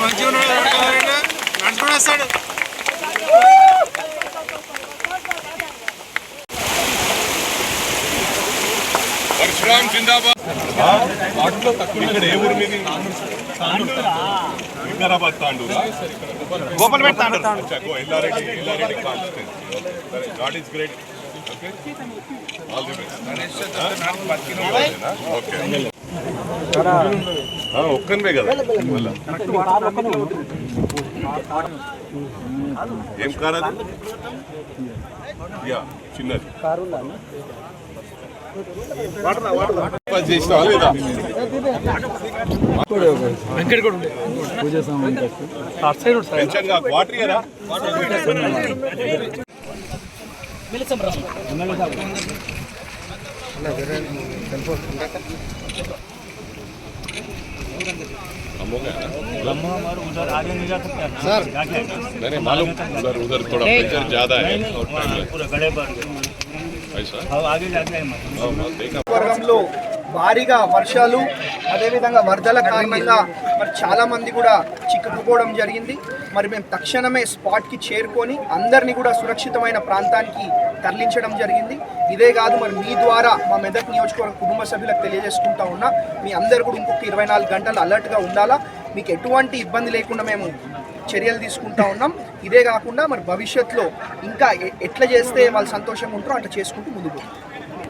మంచిగా ఉన్నాడు నడుచుకుని వస్తాడు. పరశురామ్ జిందాబాద్. ఇక్కడ ఏ ఊరు మీది? Vikarabad తాండూరా? Gopalpeta Tandur. Yellareddy Yellareddy constituency God is great okay all the best okay ఒక్కనివే కదా. ఏం కార్ అది? యా చిన్నది. చేసినా లేదా? పూజ సామాన్ సైడ్ ఉంటుంది పెన్షన్ గా వాటర్ ఇయరా सर नहीं नहीं मालूम उधर उधर थोड़ा प्रेशर ज्यादा है और टाइम ऐसा हाँ, हाँ, देखा వర్గంలో భారీగా వర్షాలు అదేవిధంగా వరదల కారణంగా మరి చాలా మంది కూడా చిక్కుకుపోవడం జరిగింది మరి మేము తక్షణమే స్పాట్కి చేరుకొని అందరినీ కూడా సురక్షితమైన ప్రాంతానికి తరలించడం జరిగింది. ఇదే కాదు మరి మీ ద్వారా మా మెదక్ నియోజకవర్గ కుటుంబ సభ్యులకు తెలియజేసుకుంటా ఉన్నా మీ అందరు కూడా ఇంకొక ఇరవై నాలుగు గంటలు అలర్ట్గా ఉండాలా? మీకు ఎటువంటి ఇబ్బంది లేకుండా మేము చర్యలు తీసుకుంటా ఉన్నాం. ఇదే కాకుండా మరి భవిష్యత్తులో ఇంకా ఎ- ఎట్లా చేస్తే వాళ్ళు సంతోషంగా ఉంటారో అట్లా చేసుకుంటూ ముందుకు